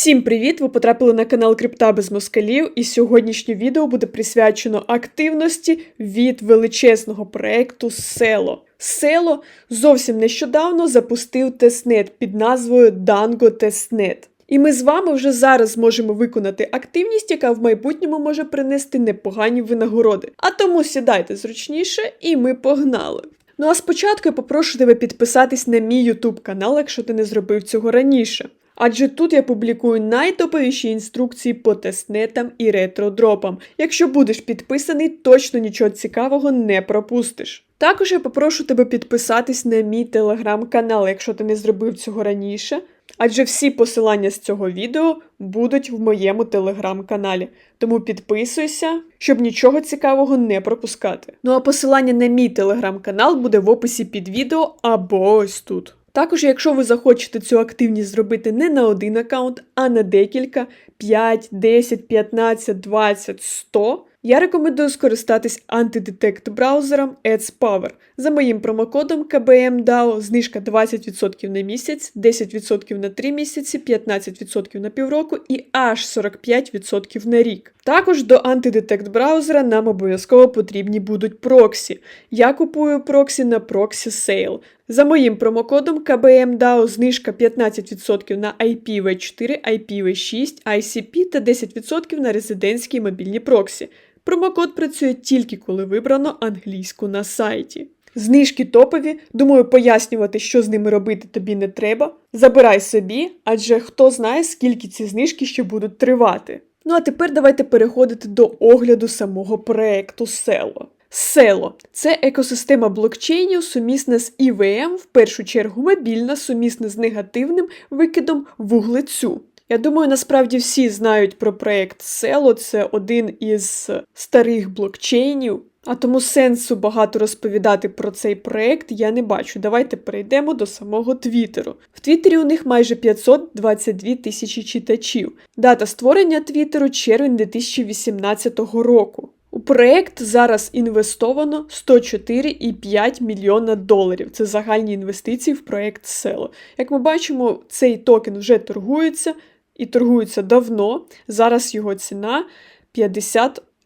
Всім привіт! Ви потрапили на канал Крипта без москалів, і сьогоднішнє відео буде присвячено активності від величезного проекту Село. Село зовсім нещодавно запустив тестнет під назвою Dango Тестнет. І ми з вами вже зараз зможемо виконати активність, яка в майбутньому може принести непогані винагороди. А тому сідайте зручніше, і ми погнали. Ну а спочатку я попрошу тебе підписатись на мій YouTube канал, якщо ти не зробив цього раніше. Адже тут я публікую найтоповіші інструкції по тестнетам і ретродропам. Якщо будеш підписаний, точно нічого цікавого не пропустиш. Також я попрошу тебе підписатись на мій телеграм-канал, якщо ти не зробив цього раніше. Адже всі посилання з цього відео будуть в моєму телеграм-каналі. Тому підписуйся, щоб нічого цікавого не пропускати. Ну а посилання на мій телеграм-канал буде в описі під відео або ось тут. Також, якщо ви захочете цю активність зробити не на один аккаунт, а на декілька 5, 10, 15, 20, 100, я рекомендую скористатись антидетект браузером AdsPower. За моїм промокодом KBMDAO знижка 20% на місяць, 10% на 3 місяці, 15% на півроку і аж 45% на рік. Також до антидетект браузера нам обов'язково потрібні будуть проксі. Я купую проксі на Proxy Sale. За моїм промокодом KBMDAO знижка 15% на IPv4, IPv6, ICP та 10% на резидентські мобільні проксі. Промокод працює тільки коли вибрано англійську на сайті. Знижки топові, думаю, пояснювати, що з ними робити тобі не треба. Забирай собі, адже хто знає, скільки ці знижки ще будуть тривати. Ну а тепер давайте переходити до огляду самого проекту Село. Село це екосистема блокчейнів, сумісна з ІВМ, в першу чергу мобільна, сумісна з негативним викидом вуглецю. Я думаю, насправді всі знають про проект Село, це один із старих блокчейнів, а тому сенсу багато розповідати про цей проект я не бачу. Давайте перейдемо до самого Твіттеру. В Твіттері у них майже 522 тисячі читачів. Дата створення Твіттеру червень 2018 року. У проект зараз інвестовано 104,5 мільйона доларів. Це загальні інвестиції в проект Село. Як ми бачимо, цей токен вже торгується і торгується давно. Зараз його ціна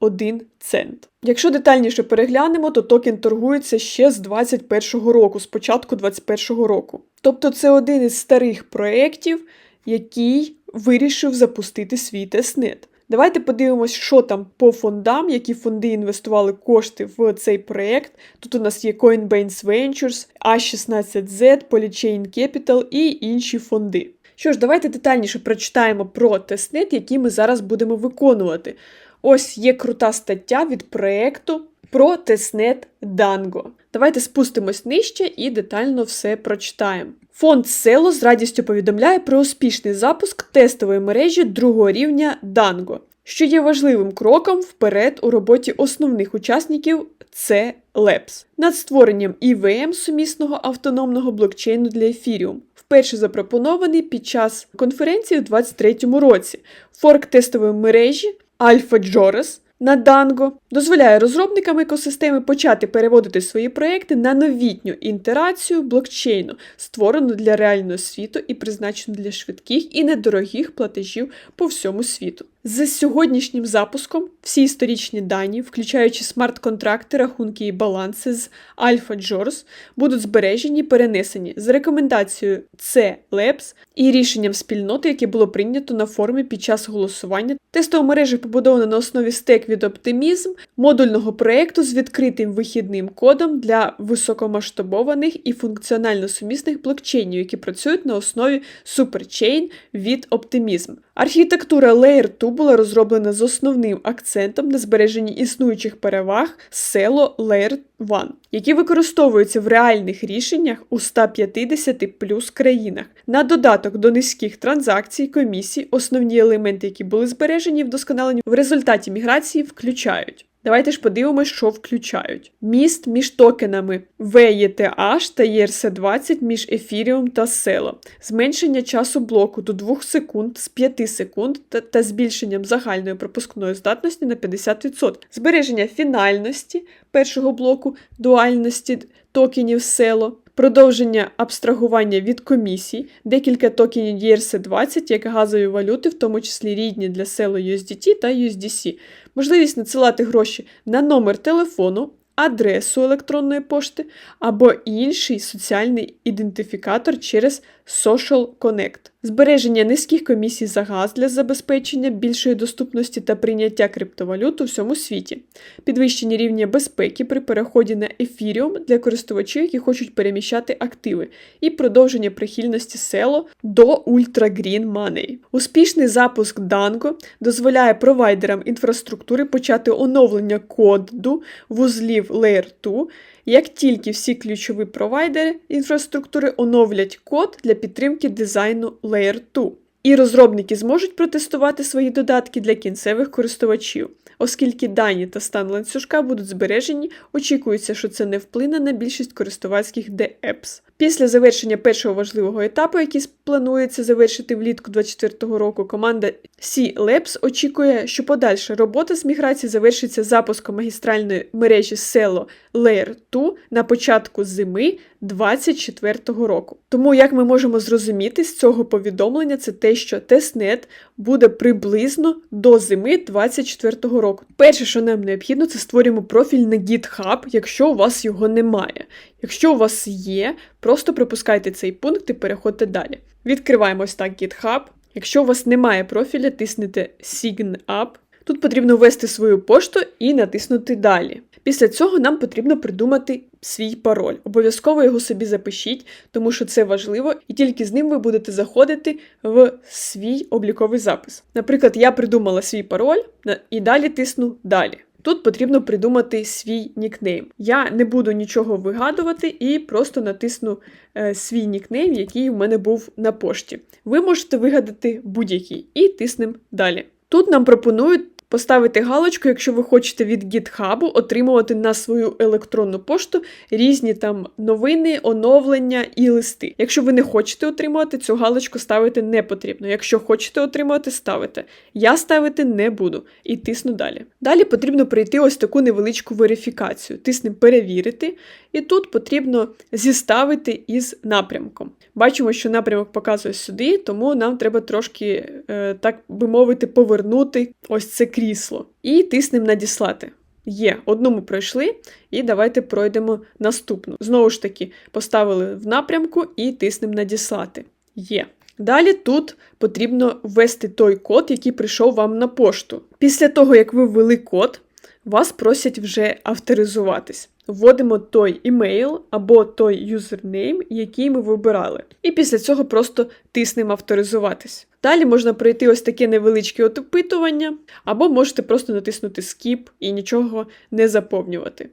51 цент. Якщо детальніше переглянемо, то токен торгується ще з 2021 року, з початку 2021 року. Тобто це один із старих проєктів, який вирішив запустити свій тестнет. Давайте подивимось, що там по фондам, які фонди інвестували кошти в цей проєкт. Тут у нас є Coinbase Ventures, A16Z, Polychain Capital і інші фонди. Що ж, давайте детальніше прочитаємо про тестнет, який ми зараз будемо виконувати. Ось є крута стаття від проєкту про тестнет Dango. Давайте спустимось нижче і детально все прочитаємо. Фонд Село з радістю повідомляє про успішний запуск тестової мережі другого рівня Dango, що є важливим кроком вперед у роботі основних учасників C Labs над створенням ІВМ сумісного автономного блокчейну для Ethereum, вперше запропонований під час конференції у 2023 році. Форк тестової мережі Alpha Jores на Данго дозволяє розробникам екосистеми почати переводити свої проекти на новітню інтерацію блокчейну, створену для реального світу і призначену для швидких і недорогих платежів по всьому світу. З сьогоднішнім запуском всі історичні дані, включаючи смарт-контракти, рахунки і баланси з Alpha Jors, будуть збережені і перенесені з рекомендацією C Labs і рішенням спільноти, яке було прийнято на форумі під час голосування. Тестова мережа побудована на основі стек від Optimism, модульного проєкту з відкритим вихідним кодом для високомасштабованих і функціонально сумісних блокчейнів, які працюють на основі Superchain від Optimism. Архітектура Layer 2 була розроблена з основним акцентом на збереженні існуючих переваг село Layer 1, які використовуються в реальних рішеннях у 150 плюс країнах. На додаток до низьких транзакцій, комісій, основні елементи, які були збережені і вдосконалені в результаті міграції, включають. Давайте ж подивимось, що включають. Міст між токенами VETH та ERC20 між ефіріум та село, зменшення часу блоку до 2 секунд з 5 секунд та, та збільшенням загальної пропускної здатності на 50%, збереження фінальності першого блоку дуальності токенів Celo, продовження абстрагування від комісій, декілька токенів ERC20 як газові валюти, в тому числі рідні для села USDT та USDC, можливість надсилати гроші на номер телефону, адресу електронної пошти або інший соціальний ідентифікатор через Social Connect, збереження низьких комісій за газ для забезпечення більшої доступності та прийняття криптовалют у всьому світі, підвищення рівня безпеки при переході на Ethereum для користувачів, які хочуть переміщати активи, і продовження прихильності SELO до Ultra Green Money. Успішний запуск Dango дозволяє провайдерам інфраструктури почати оновлення коду вузлів Layer 2, як тільки всі ключові провайдери інфраструктури оновлять код для підтримки дизайну Layer 2. І розробники зможуть протестувати свої додатки для кінцевих користувачів. Оскільки дані та стан ланцюжка будуть збережені, очікується, що це не вплине на більшість користувацьких DApps. Після завершення першого важливого етапу, який планується завершити влітку 2024 року, команда C-Labs очікує, що подальша робота з міграції завершиться запуском магістральної мережі SELO Layer 2 на початку зими 2024 року. Тому, як ми можемо зрозуміти з цього повідомлення, це те, що тестнет буде приблизно до зими 2024 року. Перше, що нам необхідно, це створюємо профіль на GitHub, якщо у вас його немає. Якщо у вас є, просто пропускайте цей пункт і переходьте далі. Відкриваємо ось так GitHub. Якщо у вас немає профіля, тиснете Sign Up. Тут потрібно ввести свою пошту і натиснути Далі. Після цього нам потрібно придумати свій пароль. Обов'язково його собі запишіть, тому що це важливо, і тільки з ним ви будете заходити в свій обліковий запис. Наприклад, я придумала свій пароль і далі тисну Далі. Тут потрібно придумати свій нікнейм. Я не буду нічого вигадувати і просто натисну е, свій нікнейм, який у мене був на пошті. Ви можете вигадати будь-який і тиснемо далі. Тут нам пропонують Поставити галочку, якщо ви хочете від GitHub отримувати на свою електронну пошту різні там новини, оновлення і листи. Якщо ви не хочете отримувати, цю галочку ставити не потрібно. Якщо хочете отримувати, ставите. Я ставити не буду і тисну далі. Далі потрібно пройти ось таку невеличку верифікацію. Тиснемо перевірити, і тут потрібно зіставити із напрямком. Бачимо, що напрямок показує сюди, тому нам треба трошки, е, так би мовити, повернути ось це крісло. І тиснемо надіслати. Є, одну ми пройшли, і давайте пройдемо наступну. Знову ж таки, поставили в напрямку і тиснемо надіслати. Є. Далі тут потрібно ввести той код, який прийшов вам на пошту. Після того, як ви ввели код, вас просять вже авторизуватись. Вводимо той імейл або той юзернейм, який ми вибирали. І після цього просто тиснемо авторизуватись. Далі можна пройти ось таке невеличке опитування, або можете просто натиснути Skip і нічого не заповнювати.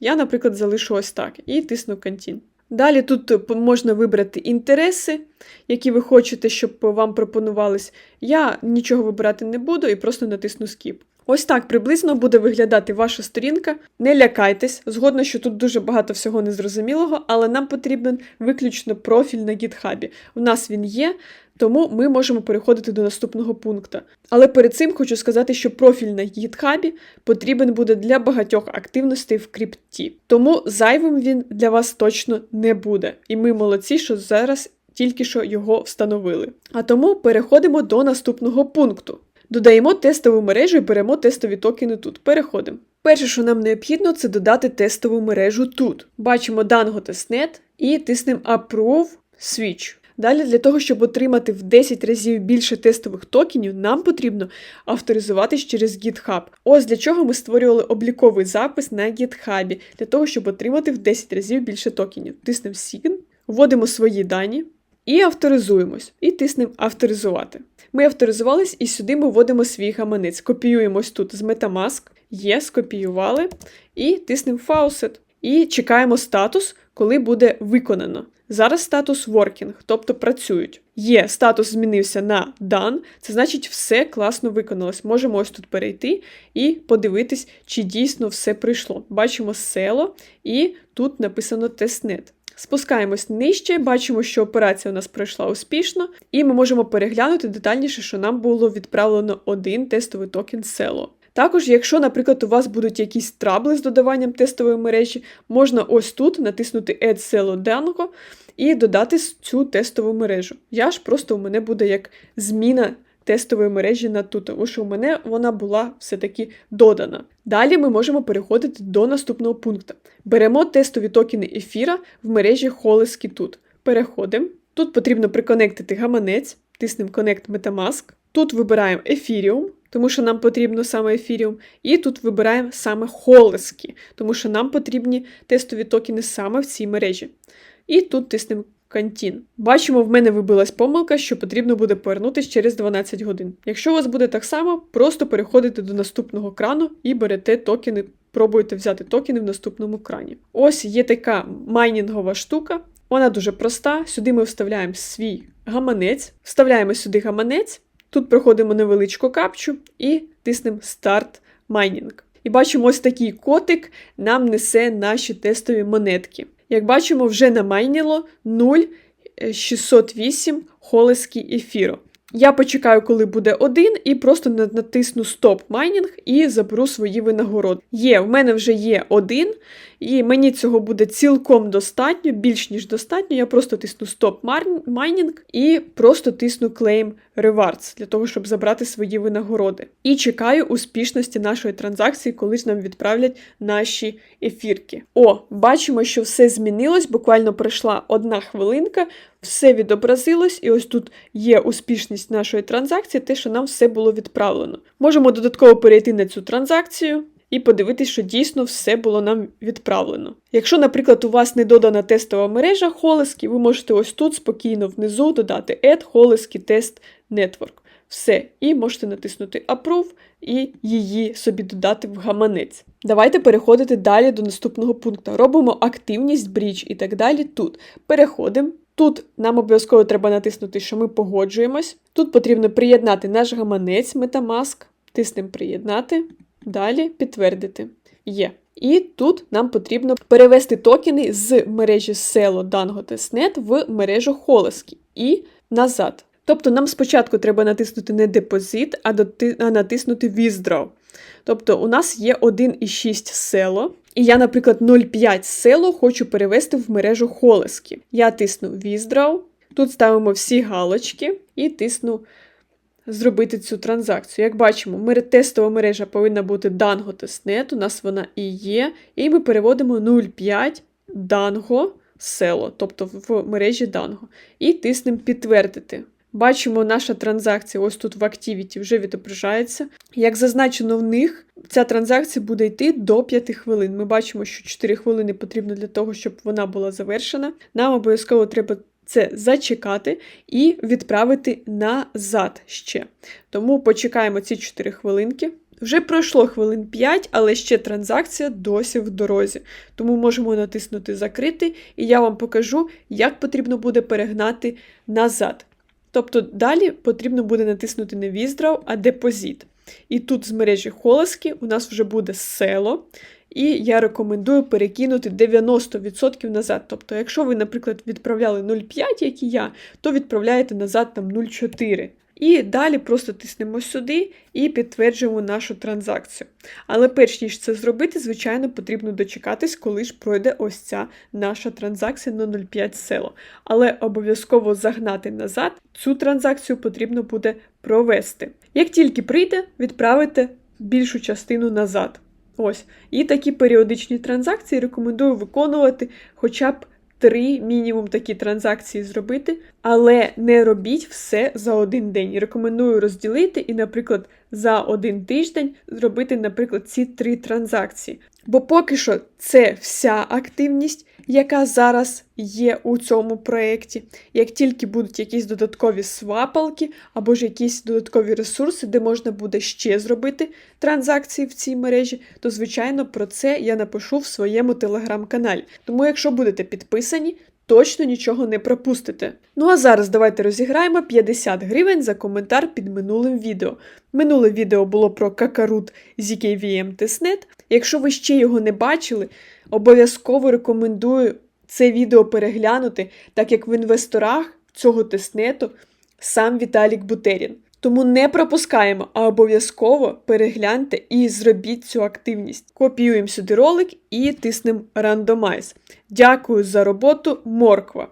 Я, наприклад, залишу ось так і тисну Continue. Далі тут можна вибрати інтереси, які ви хочете, щоб вам пропонувались. Я нічого вибирати не буду і просто натисну Skip. Ось так приблизно буде виглядати ваша сторінка. Не лякайтесь, згодно, що тут дуже багато всього незрозумілого, але нам потрібен виключно профіль на гітхабі. У нас він є, тому ми можемо переходити до наступного пункту. Але перед цим хочу сказати, що профіль на гітхабі потрібен буде для багатьох активностей в крипті. Тому зайвим він для вас точно не буде. І ми молодці, що зараз тільки що його встановили. А тому переходимо до наступного пункту. Додаємо тестову мережу і беремо тестові токени тут. Переходимо. Перше, що нам необхідно, це додати тестову мережу тут. Бачимо Dango Testnet і тиснемо Approve Switch. Далі, для того, щоб отримати в 10 разів більше тестових токенів, нам потрібно авторизуватись через GitHub. Ось для чого ми створювали обліковий запис на GitHub, для того, щоб отримати в 10 разів більше токенів. Тиснемо Sign, вводимо свої дані і авторизуємось. І тиснемо Авторизувати. Ми авторизувались і сюди ми вводимо свій гаманець. Копіюємось тут з Metamask, є, скопіювали, і тиснемо Faucet. І чекаємо статус, коли буде виконано. Зараз статус working, тобто працюють. Є, статус змінився на done, це значить, все класно виконалось. Можемо ось тут перейти і подивитись, чи дійсно все прийшло. Бачимо село, і тут написано тестнет. Спускаємось нижче, бачимо, що операція у нас пройшла успішно, і ми можемо переглянути детальніше, що нам було відправлено один тестовий токен село. Також, якщо, наприклад, у вас будуть якісь трабли з додаванням тестової мережі, можна ось тут натиснути Add Celo Dango і додати цю тестову мережу. Я ж просто у мене буде як зміна тестової мережі на ту, тому що у мене вона була все-таки додана. Далі ми можемо переходити до наступного пункту. Беремо тестові токени ефіра в мережі тут. Переходимо. Тут потрібно приконектити гаманець, тиснемо Connect Metamask. Тут вибираємо Ethereum, тому що нам потрібно саме Ethereum. І тут вибираємо саме Холески, тому що нам потрібні тестові токени саме в цій мережі. І тут тиснемо Кантін. Бачимо, в мене вибилась помилка, що потрібно буде повернутися через 12 годин. Якщо у вас буде так само, просто переходите до наступного крану і берете токени, пробуєте взяти токени в наступному крані. Ось є така майнінгова штука. Вона дуже проста. Сюди ми вставляємо свій гаманець, вставляємо сюди гаманець, тут проходимо невеличку капчу і тиснемо Старт майнінг. І бачимо, ось такий котик нам несе наші тестові монетки. Як бачимо, вже намайніло 0,608 холески ефіру. Я почекаю, коли буде один, і просто натисну Стоп майнінг і заберу свої винагороди. Є, в мене вже є один, і мені цього буде цілком достатньо, більш ніж достатньо. Я просто тисну Стоп майнінг і просто тисну Claim Rewards для того, щоб забрати свої винагороди. І чекаю успішності нашої транзакції, коли ж нам відправлять наші ефірки. О, бачимо, що все змінилось. Буквально пройшла одна хвилинка, все відобразилось, і ось тут є успішність нашої транзакції, те, що нам все було відправлено. Можемо додатково перейти на цю транзакцію. І подивитись, що дійсно все було нам відправлено. Якщо, наприклад, у вас не додана тестова мережа Холески, ви можете ось тут спокійно внизу додати Add Холески Test Network. Все, і можете натиснути Approve і її собі додати в гаманець. Давайте переходити далі до наступного пункту. Робимо активність, бріч і так далі. Тут переходимо. Тут нам обов'язково треба натиснути, що ми погоджуємось. Тут потрібно приєднати наш гаманець Metamask, тиснемо приєднати. Далі підтвердити. Є. І тут нам потрібно перевести токени з мережі Selo Dango Testnet в мережу Холески і назад. Тобто нам спочатку треба натиснути не депозит, а, доти... а натиснути Withdraw. Тобто у нас є 1,6 село, і я, наприклад, 0,5 село хочу перевести в мережу Холески. Я тисну Withdraw, тут ставимо всі галочки і тисну зробити цю транзакцію. Як бачимо, тестова мережа повинна бути Dango Testnet, у нас вона і є. І ми переводимо 0,5 Dango село, тобто в мережі Dango. І тиснемо підтвердити. Бачимо, наша транзакція ось тут в Activity вже відображається. Як зазначено в них, ця транзакція буде йти до 5 хвилин. Ми бачимо, що 4 хвилини потрібно для того, щоб вона була завершена. Нам обов'язково треба це зачекати і відправити назад ще. Тому почекаємо ці 4 хвилинки. Вже пройшло хвилин 5, але ще транзакція досі в дорозі. Тому можемо натиснути Закрити, і я вам покажу, як потрібно буде перегнати назад. Тобто далі потрібно буде натиснути не Withdraw, а Депозит. І тут з мережі Холоски у нас вже буде село. І я рекомендую перекинути 90% назад. Тобто, якщо ви, наприклад, відправляли 0,5, як і я, то відправляєте назад там 0,4. І далі просто тиснемо сюди і підтверджуємо нашу транзакцію. Але перш ніж це зробити, звичайно, потрібно дочекатись, коли ж пройде ось ця наша транзакція на 0,5 село. Але обов'язково загнати назад цю транзакцію потрібно буде провести. Як тільки прийде, відправите більшу частину назад. Ось. І такі періодичні транзакції рекомендую виконувати хоча б три мінімум такі транзакції зробити, але не робіть все за один день. Рекомендую розділити і, наприклад, за один тиждень зробити, наприклад, ці три транзакції. Бо поки що це вся активність, яка зараз є у цьому проєкті. Як тільки будуть якісь додаткові свапалки або ж якісь додаткові ресурси, де можна буде ще зробити транзакції в цій мережі, то, звичайно, про це я напишу в своєму телеграм-каналі. Тому, якщо будете підписані, точно нічого не пропустите. Ну а зараз давайте розіграємо 50 гривень за коментар під минулим відео. Минуле відео було про какарут ZKVM Testnet. Якщо ви ще його не бачили, обов'язково рекомендую це відео переглянути, так як в інвесторах цього тестнету сам Віталік Бутерін. Тому не пропускаємо, а обов'язково перегляньте і зробіть цю активність. Копіюємо сюди ролик і тиснемо рандомайз. Дякую за роботу, морква.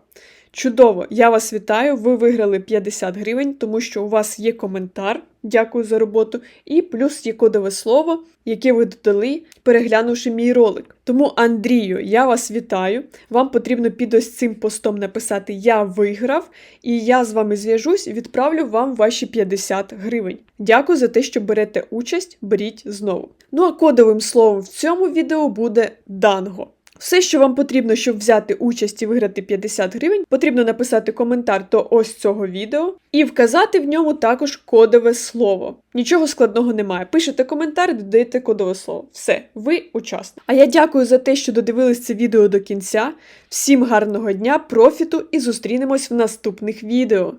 Чудово, я вас вітаю. Ви виграли 50 гривень, тому що у вас є коментар. Дякую за роботу. І плюс є кодове слово, яке ви додали, переглянувши мій ролик. Тому, Андрію, я вас вітаю. Вам потрібно під ось цим постом написати Я виграв, і я з вами зв'яжусь відправлю вам ваші 50 гривень. Дякую за те, що берете участь, беріть знову. Ну а кодовим словом в цьому відео буде данго. Все, що вам потрібно, щоб взяти участь і виграти 50 гривень, потрібно написати коментар до ось цього відео і вказати в ньому також кодове слово. Нічого складного немає. Пишете коментар, додаєте кодове слово. Все, ви учасник. А я дякую за те, що додивились це відео до кінця. Всім гарного дня, профіту і зустрінемось в наступних відео.